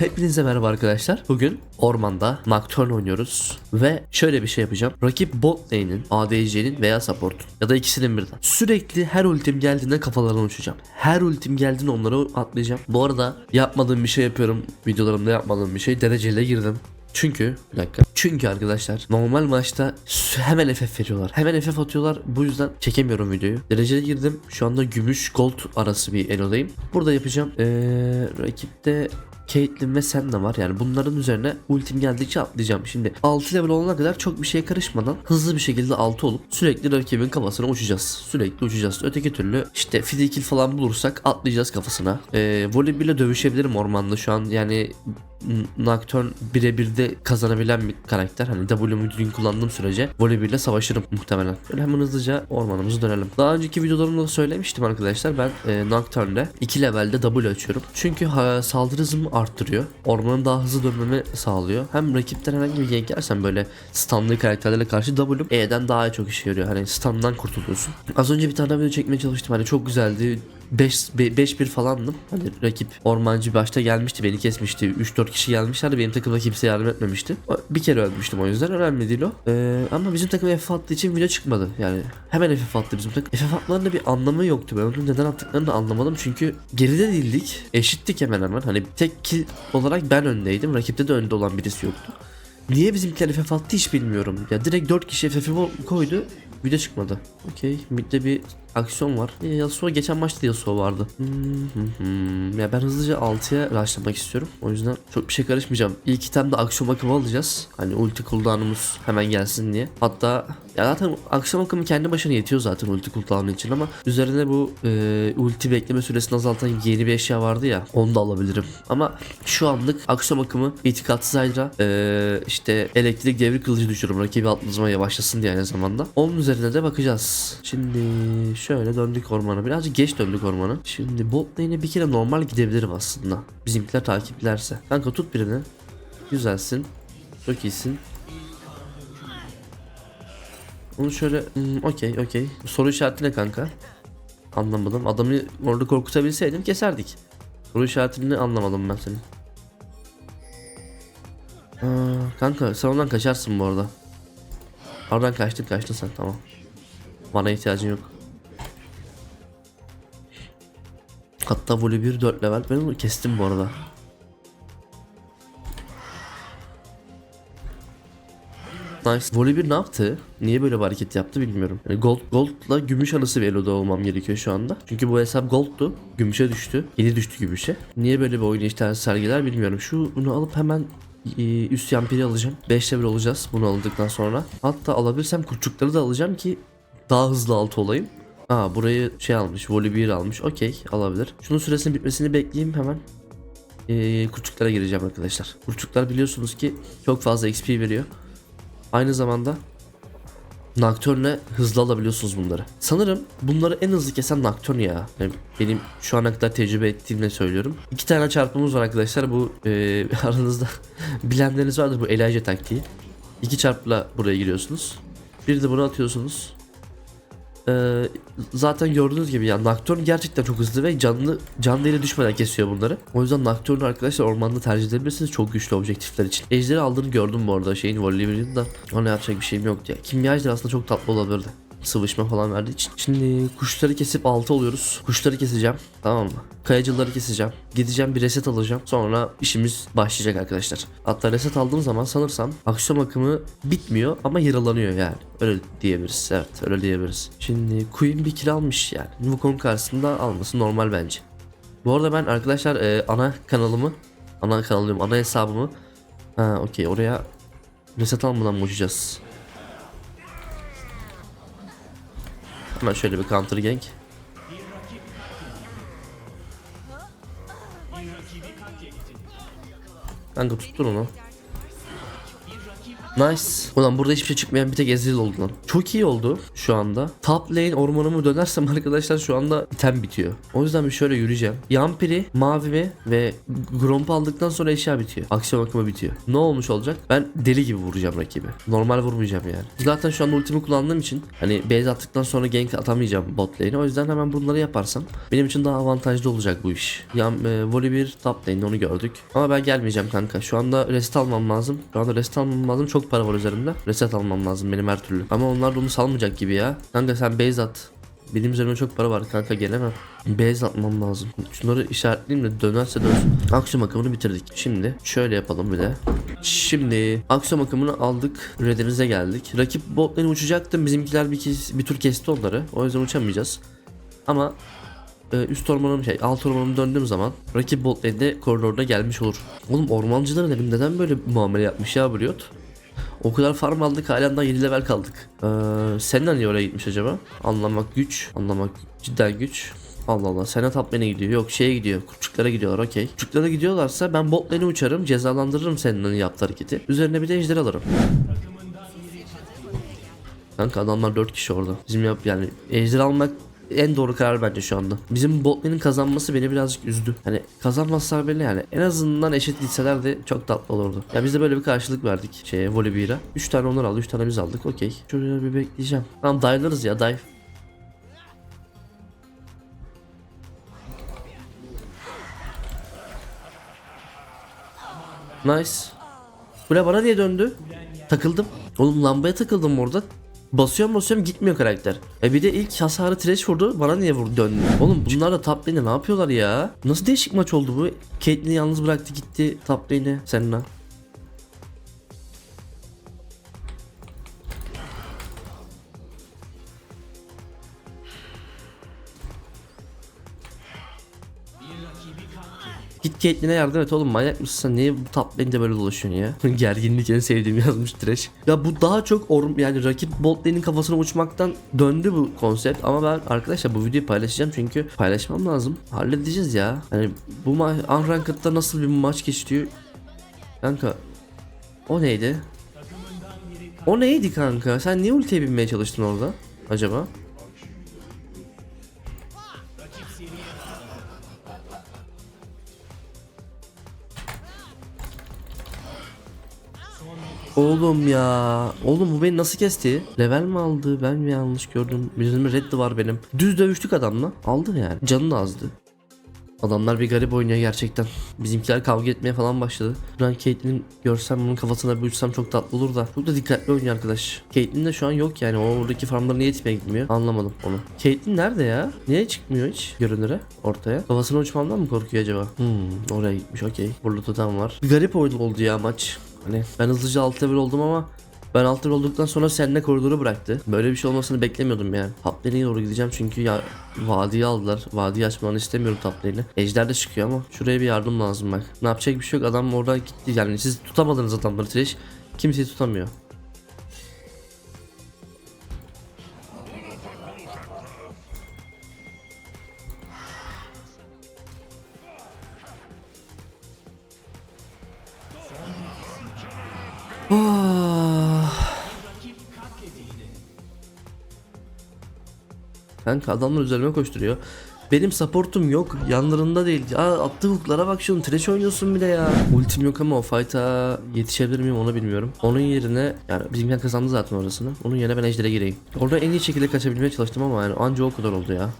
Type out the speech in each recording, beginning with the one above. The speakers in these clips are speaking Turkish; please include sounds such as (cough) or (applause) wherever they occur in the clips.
Hepinize merhaba arkadaşlar. Bugün ormanda Nocturne oynuyoruz ve şöyle bir şey yapacağım. Rakip bot lane'in, ADC'nin veya support'un ya da ikisinin birden. Sürekli her ultim geldiğinde kafalarına uçacağım. Her ultim geldiğinde onlara atlayacağım. Bu arada yapmadığım bir şey yapıyorum. Videolarımda yapmadığım bir şey. Dereceyle girdim. Çünkü bir dakika. Çünkü arkadaşlar normal maçta hemen FF veriyorlar. Hemen FF atıyorlar. Bu yüzden çekemiyorum videoyu. Dereceli girdim. Şu anda gümüş gold arası bir elodayım. Burada yapacağım. Ee, rakipte Caitlyn ve sen de var. Yani bunların üzerine ultim geldikçe atlayacağım. Şimdi 6 level olana kadar çok bir şeye karışmadan hızlı bir şekilde 6 olup sürekli rakibin kafasına uçacağız. Sürekli uçacağız. Öteki türlü işte fide kill falan bulursak atlayacağız kafasına. Ee, voleybille dövüşebilirim ormanda şu an. Yani Nocturne birebir de kazanabilen bir karakter. Hani W'mu düzgün kullandığım sürece voleybille savaşırım muhtemelen. Böyle hemen hızlıca ormanımıza dönelim. Daha önceki videolarımda da söylemiştim arkadaşlar. Ben e, Nocturne'de 2 levelde W açıyorum. Çünkü ha, saldırı hızımı arttırıyor. Ormanın daha hızlı dönmemi sağlıyor. Hem rakipten herhangi bir gank yersen böyle stunlı karakterlerle karşı W E'den daha çok işe yarıyor. Hani stun'dan kurtuluyorsun. Az önce bir tane video çekmeye çalıştım. Hani çok güzeldi. 5-1 falandım. Hani rakip ormancı başta gelmişti beni kesmişti. 3-4 kişi gelmişlerdi. Benim takımda kimse yardım etmemişti. Bir kere ölmüştüm o yüzden. Önemli değil o. Ee, ama bizim takım FF attığı için video çıkmadı. Yani hemen FF attı bizim takım. FF atmalarında bir anlamı yoktu. Ben onu neden attıklarını da anlamadım. Çünkü geride değildik. Eşittik hemen hemen. Hani tek kill olarak ben öndeydim. Rakipte de önde olan birisi yoktu. Niye bizimkiler FF attı hiç bilmiyorum. Ya direkt 4 kişi FF'i koydu. Video çıkmadı. Okey. Mid'de bir aksiyon var. E, Yasuo geçen maçta Yasuo vardı. Hmm, hmm, hmm. Ya ben hızlıca 6'ya rushlamak istiyorum. O yüzden çok bir şey karışmayacağım. İlk itemde aksiyon akımı alacağız. Hani ulti cooldown'umuz hemen gelsin diye. Hatta ya zaten aksiyon akımı kendi başına yetiyor zaten ulti cooldown'u için ama üzerine bu e, ulti bekleme süresini azaltan yeni bir eşya vardı ya onu da alabilirim. Ama şu anlık aksiyon akımı itikatsız ayrıca e, işte elektrik devri kılıcı düşürüyorum. Rakibi atlatmaya başlasın diye aynı zamanda. Onun üzerine de bakacağız. Şimdi şöyle döndük ormana. Birazcık geç döndük ormana. Şimdi bot lane'e bir kere normal gidebilirim aslında. Bizimkiler takiplerse. Kanka tut birini. Güzelsin. Çok iyisin. Onu şöyle hmm, okey okey. Soru işareti ne kanka? Anlamadım. Adamı orada korkutabilseydim keserdik. Soru işaretini anlamadım ben senin. Aa, kanka sen ondan kaçarsın bu arada. Oradan kaçtın kaçtın sen tamam. Bana ihtiyacın yok. Hatta voley 1 4 level ben onu kestim bu arada. Nice. Voley 1 ne yaptı? Niye böyle bir hareket yaptı bilmiyorum. Yani gold, gold'la gümüş anısı bir olmam gerekiyor şu anda. Çünkü bu hesap gold'tu. Gümüşe düştü. Yeni düştü gümüşe. Niye böyle bir oynayış tarzı sergiler bilmiyorum. Şu bunu alıp hemen e, üst yampiri alacağım. 5 level olacağız bunu aldıktan sonra. Hatta alabilirsem kurçukları da alacağım ki daha hızlı alt olayım. Aa burayı şey almış. Volley 1 almış. Okey alabilir. Şunun süresinin bitmesini bekleyeyim hemen. Ee, kurçuklara gireceğim arkadaşlar. Kurçuklar biliyorsunuz ki çok fazla XP veriyor. Aynı zamanda Nocturne'le hızlı alabiliyorsunuz bunları. Sanırım bunları en hızlı kesen Nocturne ya. Yani benim şu ana kadar tecrübe ettiğimle söylüyorum. İki tane çarpımız var arkadaşlar. Bu e, (laughs) aranızda bilenleriniz vardır bu Elijah taktiği. İki çarpla buraya giriyorsunuz. Bir de bunu atıyorsunuz. Ee, zaten gördüğünüz gibi yani Nocturne gerçekten çok hızlı ve canlı can değeri düşmeden kesiyor bunları. O yüzden Nocturne arkadaşlar ormanda tercih edebilirsiniz çok güçlü objektifler için. Ejderi aldığını gördüm bu arada şeyin Volibear'ın da ona yapacak bir şeyim yoktu ya. Kimya ejderi aslında çok tatlı olabilirdi. Sıvışma falan verdiği için. Şimdi kuşları kesip 6 oluyoruz. Kuşları keseceğim. Tamam mı? Kayacıları keseceğim. Gideceğim bir reset alacağım. Sonra işimiz başlayacak arkadaşlar. Hatta reset aldığım zaman sanırsam aksiyon akımı bitmiyor ama yaralanıyor yani. Öyle diyebiliriz. Evet öyle diyebiliriz. Şimdi Queen bir kill almış yani. Wukong karşısında alması normal bence. Bu arada ben arkadaşlar e, ana kanalımı ana kanalım ana hesabımı ha okey oraya reset almadan mı Hemen şöyle bir counter gank. Kanka tuttun onu. Nice. Ulan burada hiçbir şey çıkmayan bir tek Ezreal oldu lan. Çok iyi oldu şu anda. Top lane ormanımı dönersem (laughs) arkadaşlar şu anda item bitiyor. O yüzden bir şöyle yürüyeceğim. Yampiri, mavimi ve Gromp aldıktan sonra eşya bitiyor. Aksiyon akımı bitiyor. Ne olmuş olacak? Ben deli gibi vuracağım rakibi. Normal vurmayacağım yani. Zaten şu anda ultimi kullandığım için hani base attıktan sonra gank atamayacağım bot lane'e. O yüzden hemen bunları yaparsam benim için daha avantajlı olacak bu iş. Yan, e, volley bir top lane onu gördük. Ama ben gelmeyeceğim kanka. Şu anda rest almam lazım. Şu anda rest almam lazım. Çok para var üzerimde. Reset almam lazım benim her türlü. Ama onlar da onu salmayacak gibi ya. Kanka sen base at. Benim üzerimde çok para var kanka gelemem. Base atmam lazım. Şunları işaretleyeyim de dönerse dönsün. Aksiyon akımını bitirdik. Şimdi şöyle yapalım bir de. Şimdi aksiyon akımını aldık. Red'imize geldik. Rakip bot lane uçacaktı. Bizimkiler bir, kez, bir tur kesti onları. O yüzden uçamayacağız. Ama e, üst ormanım şey alt ormanım döndüğüm zaman rakip bot lane'de koridorda gelmiş olur. Oğlum ormancıların elim neden böyle muamele yapmış ya Briot? O kadar farm aldık halen daha 7 level kaldık. Ee, Senna niye oraya gitmiş acaba? Anlamak güç. Anlamak cidden güç. Allah Allah Senna top lane'e gidiyor. Yok şeye gidiyor. Kurtçuklara gidiyorlar okey. Kurtçuklara gidiyorlarsa ben bot lane'e uçarım. Cezalandırırım Senna'nın yaptığı hareketi. Üzerine bir de ejder alırım. Kanka adamlar 4 kişi orada. Bizim yap yani ejder almak en doğru karar bence şu anda. Bizim botman'in kazanması beni birazcık üzdü. Hani kazanmazlar bile yani. En azından eşit gitselerdi çok tatlı olurdu. Ya biz de böyle bir karşılık verdik şeye Volibear'a. 3 tane onlar aldı 3 tane biz aldık okey. Şöyle bir bekleyeceğim. Tamam dive'larız ya dive. Nice. Kule bana niye döndü? Takıldım. Oğlum lambaya takıldım orada. Basıyorum basıyorum gitmiyor karakter. E bir de ilk hasarı trash vurdu. Bana niye vurdu döndü? Oğlum bunlar da top lane'e ne yapıyorlar ya? Nasıl değişik maç oldu bu? Caitlyn'i yalnız bıraktı gitti top lane'e. Senna. Caitlyn'e yardım et oğlum manyak mısın sen niye bu top lane'de böyle dolaşıyorsun ya? (laughs) Gerginlik en sevdiğim yazmış Trash. Ya bu daha çok or yani rakip bot lane'in kafasına uçmaktan döndü bu konsept ama ben arkadaşlar bu videoyu paylaşacağım çünkü paylaşmam lazım. Halledeceğiz ya. Hani bu ma Unranked'da nasıl bir maç geçiyor? Kanka o neydi? O neydi kanka? Sen niye ultiye binmeye çalıştın orada acaba? Oğlum ya. Oğlum bu beni nasıl kesti? Level mi aldı? Ben mi yanlış gördüm? Bizim red var benim. Düz dövüştük adamla. Aldı yani. Canı da azdı. Adamlar bir garip oynuyor gerçekten. Bizimkiler kavga etmeye falan başladı. Ben Caitlyn görsem bunun kafasına bir uçsam çok tatlı olur da. Çok da dikkatli oynuyor arkadaş. Caitlyn de şu an yok yani. O oradaki farmları niye itmeye gitmiyor? Anlamadım onu. Caitlyn nerede ya? Niye çıkmıyor hiç görünüre ortaya? Kafasına uçmamdan mı korkuyor acaba? Hmm, oraya gitmiş okey. Burada totem var. Bir garip oyun oldu ya maç. Hani ben hızlıca alt level oldum ama ben alt level olduktan sonra seninle koridoru bıraktı. Böyle bir şey olmasını beklemiyordum yani. Top doğru gideceğim çünkü ya vadiyi aldılar. Vadiyi açmanı istemiyorum top. Ejder de çıkıyor ama şuraya bir yardım lazım bak. Ne yapacak bir şey yok. Adam orada gitti. Yani siz tutamadınız adamları Trash. Kimseyi tutamıyor. Kanka adamlar üzerime koşturuyor. Benim supportum yok. Yanlarında değil. Aa, attığı hooklara bak şunun trash oynuyorsun bile ya. Ultim yok ama o fight'a yetişebilir miyim onu bilmiyorum. Onun yerine yani bizimkiler kazandı zaten orasını. Onun yerine ben ejder'e gireyim. Orada en iyi şekilde kaçabilmeye çalıştım ama yani anca o kadar oldu ya.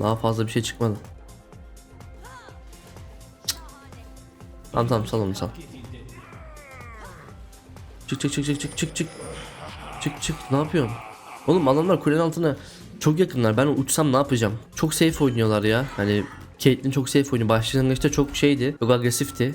Daha fazla bir şey çıkmadı. Cık. Tamam tamam sal onu sal. Çık çık çık çık çık çık çık. Çık çık ne yapıyorsun? Oğlum adamlar kulenin altına çok yakınlar. Ben uçsam ne yapacağım? Çok safe oynuyorlar ya. Hani Caitlyn çok safe oynuyor. Başlangıçta çok şeydi. Çok agresifti.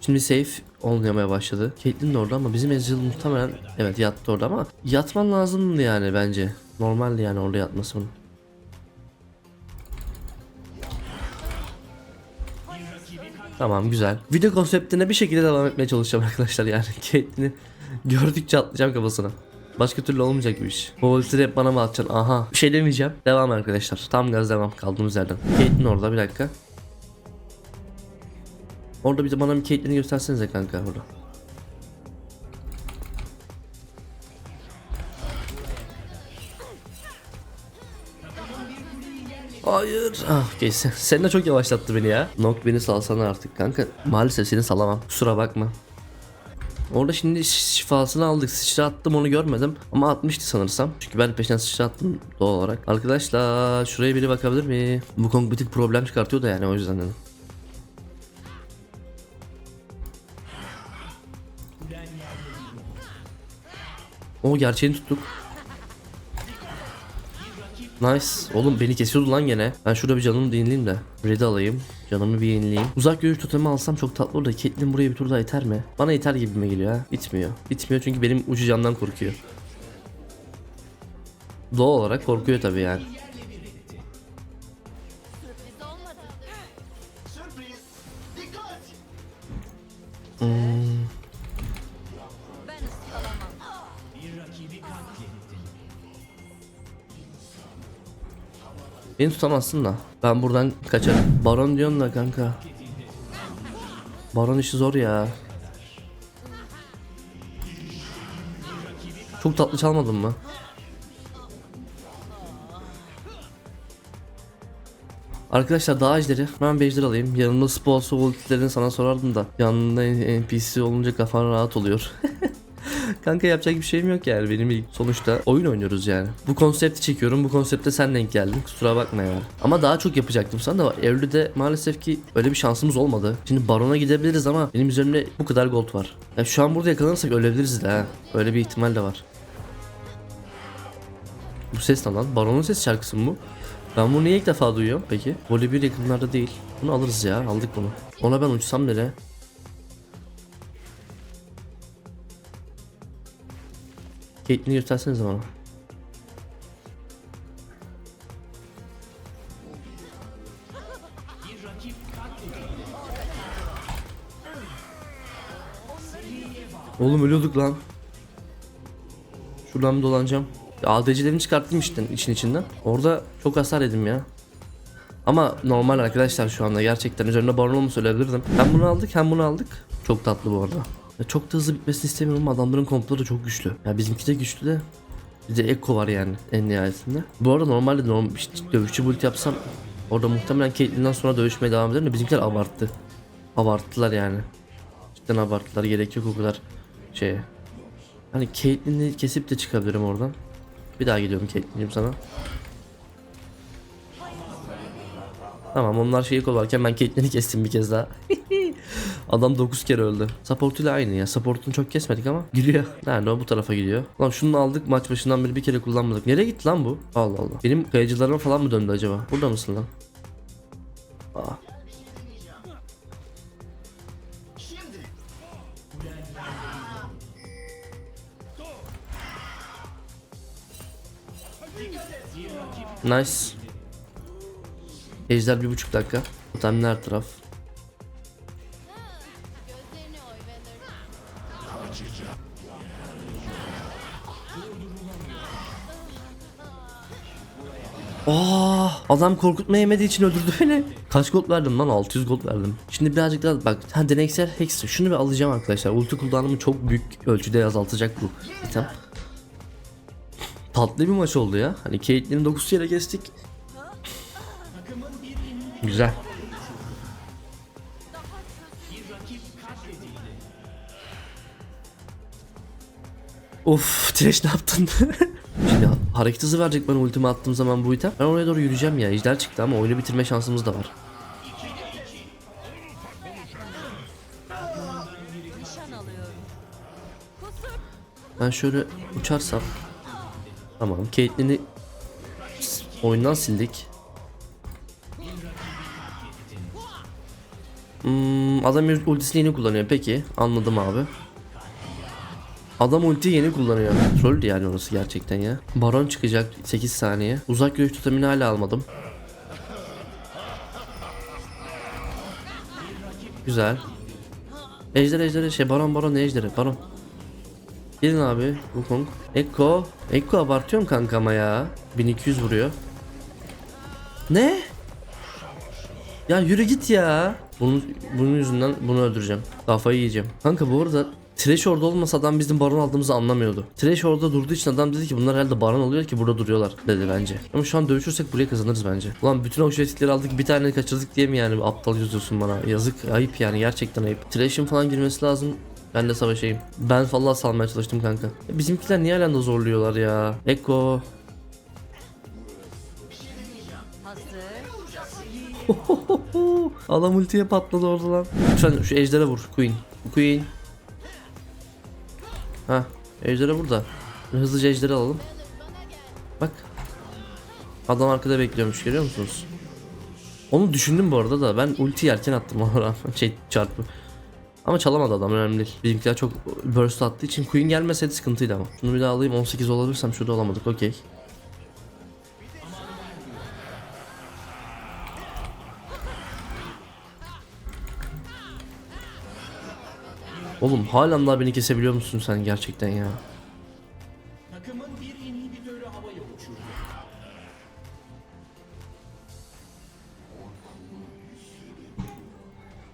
Şimdi safe oynamaya başladı. Caitlyn de orada ama bizim Ezreal muhtemelen evet yattı orada ama yatman lazımdı yani bence. Normaldi yani orada yatması bunun. Tamam güzel. Video konseptine bir şekilde devam etmeye çalışacağım (laughs) arkadaşlar yani. Caitlyn'i gördükçe atlayacağım kafasına. Başka türlü olmayacak bir iş. Bu ultileri hep bana mı atacaksın? Aha. Bir şey demeyeceğim. Devam arkadaşlar. Tam gaz devam kaldığımız yerden. Caitlyn orada bir dakika. Orada bize bana bir Caitlyn'i göstersenize kanka orada. Hayır. Ah geçsin. Sen de çok yavaşlattı beni ya. Nok beni salsana artık kanka. Maalesef seni salamam. Kusura bakma. Orada şimdi şi- şifasını aldık. Sıçra attım onu görmedim. Ama atmıştı sanırsam. Çünkü ben peşinden sıçra attım doğal olarak. Arkadaşlar şuraya biri bakabilir mi? Bu Kong bir tık problem çıkartıyor da yani o yüzden dedim. O gerçeğini tuttuk. Nice. Oğlum beni kesiyordu lan gene. Ben şurada bir canımı dinleyeyim de. Red'i alayım. Canımı bir yenileyim. Uzak görüş totemi alsam çok tatlı olur da Caitlyn buraya bir tur daha iter mi? Bana iter gibime geliyor ha. İtmiyor. İtmiyor çünkü benim ucu candan korkuyor. Doğal olarak korkuyor tabii yani. Ben Beni tutamazsın da. Ben buradan kaçarım. Baron diyorsun da kanka. Baron işi zor ya. Çok tatlı çalmadın mı? Arkadaşlar daha ejderi. Ben bir alayım. Yanımda sponsor ultilerini sana sorardım da. Yanında NPC olunca kafan rahat oluyor. (laughs) Kanka yapacak bir şeyim yok yani benim ilk sonuçta oyun oynuyoruz yani. Bu konsepti çekiyorum bu konsepte sen denk geldin kusura bakma yani. Ama daha çok yapacaktım sana da Evlü'de maalesef ki öyle bir şansımız olmadı. Şimdi Baron'a gidebiliriz ama benim üzerimde bu kadar gold var. Ya şu an burada yakalanırsak ölebiliriz de ha. Öyle bir ihtimal de var. Bu ses ne lan? Baron'un ses şarkısı mı bu? Ben bunu niye ilk defa duyuyorum peki? Voley yakınlarda değil. Bunu alırız ya aldık bunu. Ona ben uçsam nereye? Caitlyn'i göstersenize bana. Oğlum ölüyorduk lan. Şuradan bir dolanacağım. ADC'lerini çıkarttım işte için içinden. Orada çok hasar yedim ya. Ama normal arkadaşlar şu anda gerçekten üzerinde baron olma söyleyebilirdim. Hem bunu aldık hem bunu aldık. Çok tatlı bu arada. Ya çok da hızlı bitmesini istemiyorum ama adamların kompları çok güçlü. Ya bizimki de güçlü de bir de Echo var yani en nihayetinde. Bu arada normalde normal işte dövüşçü build yapsam orada muhtemelen Caitlyn'den sonra dövüşmeye devam ederim de bizimkiler abarttı. Abarttılar yani. Cidden abarttılar gerek yok o kadar şeye. Hani Caitlyn'i kesip de çıkabilirim oradan. Bir daha gidiyorum Caitlyn'cim sana. Tamam onlar şeyi kovalarken ben Caitlyn'i kestim bir kez daha. (laughs) (laughs) Adam 9 kere öldü. Support'uyla aynı ya. Support'unu çok kesmedik ama gidiyor. (laughs) Nerede o bu tarafa gidiyor. Lan şunu aldık maç başından beri bir kere kullanmadık. Nereye gitti lan bu? Allah Allah. Benim kayıcılarıma falan mı döndü acaba? Burada mısın lan? Aa. Nice. Ejder bir buçuk dakika. Totemli her taraf. Verir. Aa, adam korkutma yemediği için öldürdü beni. Kaç gold verdim lan? 600 gold verdim. Şimdi birazcık daha bak ha deneysel hex. Şunu bir alacağım arkadaşlar. Ulti kullanımı çok büyük ölçüde azaltacak bu item. Tatlı bir maç oldu ya. Hani Caitlyn'i 9 kere kestik. Güzel. Of Trash ne yaptın? (laughs) Şimdi hareket hızı verecek bana ultimi attığım zaman bu item. Ben oraya doğru yürüyeceğim ya. Ejder çıktı ama oyunu bitirme şansımız da var. Ben şöyle uçarsam. Tamam Caitlyn'i oyundan sildik. Hmm, adam ultisini yeni kullanıyor. Peki anladım abi. Adam ulti yeni kullanıyor. Troll yani orası gerçekten ya. Baron çıkacak 8 saniye. Uzak görüş tutamini hala almadım. Güzel. Ejder ejder şey baron baron ejderi baron. Gelin abi Wukong. Ekko. Ekko abartıyorum kankama ya. 1200 vuruyor. Ne? Ya yürü git ya. Bunun, bunun yüzünden bunu öldüreceğim. Kafayı yiyeceğim. Kanka bu arada Thresh orada olmasa adam bizim baron aldığımızı anlamıyordu. Thresh orada durduğu için adam dedi ki bunlar herhalde baron oluyor ki burada duruyorlar dedi bence. Ama şu an dövüşürsek buraya kazanırız bence. Ulan bütün o jetikleri aldık bir tane kaçırdık diye mi yani aptal yazıyorsun bana? Yazık ayıp yani gerçekten ayıp. Thresh'in falan girmesi lazım. Ben de savaşayım. Ben falan salmaya çalıştım kanka. E, Bizimkiler niye hala da zorluyorlar ya? Eko. (laughs) Adam ultiye patladı orada lan. Lütfen şu ejdere vur. Queen. Queen. Ha, ejdere vur da. Hızlıca ejderi alalım. Bak. Adam arkada bekliyormuş görüyor musunuz? Onu düşündüm bu arada da ben ulti yerken attım ona rağmen. (laughs) Şey çarpı. Ama çalamadı adam önemli değil. Bizimkiler çok burst attığı için Queen gelmeseydi sıkıntıydı ama. Şunu bir daha alayım 18 olabilirsem şurada olamadık okey. Oğlum halen daha beni kesebiliyor musun sen gerçekten ya? Takımın bir inhibitörü havaya uçurdu.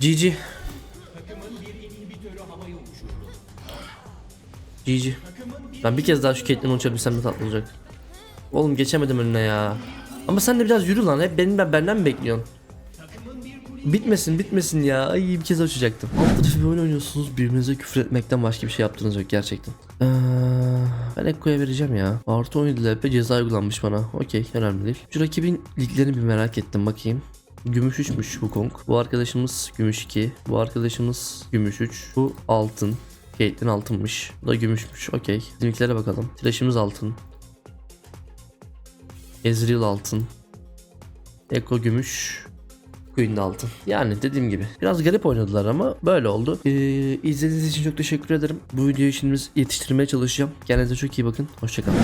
GG. Takımın bir inhibitörü havaya uçurdu. GG. Ben bir kez daha şu Caitlyn'i uçabilsem de tatlı olacak. Oğlum geçemedim önüne ya. Ama sen de biraz yürü lan. Hep benim benden mi bekliyorsun? Bitmesin bitmesin ya. Ay bir kez uçacaktım. Alt tarafı oyun oynuyorsunuz. Birbirinize küfür etmekten başka bir şey yaptığınız yok gerçekten. Ee, ben Ekko'ya vereceğim ya. Artı 17 LP ceza uygulanmış bana. Okey önemli değil. Şu rakibin liglerini bir merak ettim bakayım. Gümüş 3'müş bu Kong. Bu arkadaşımız gümüş 2. Bu arkadaşımız gümüş 3. Bu altın. Caitlyn altınmış. Bu da gümüşmüş. Okey. Bizimkilere bakalım. Trash'imiz altın. Ezreal altın. Eko gümüş. Queen de altın. Yani dediğim gibi biraz garip oynadılar ama böyle oldu. Ee, izlediğiniz için çok teşekkür ederim. Bu videoyu şimdi yetiştirmeye çalışacağım. Kendinize çok iyi bakın. Hoşçakalın.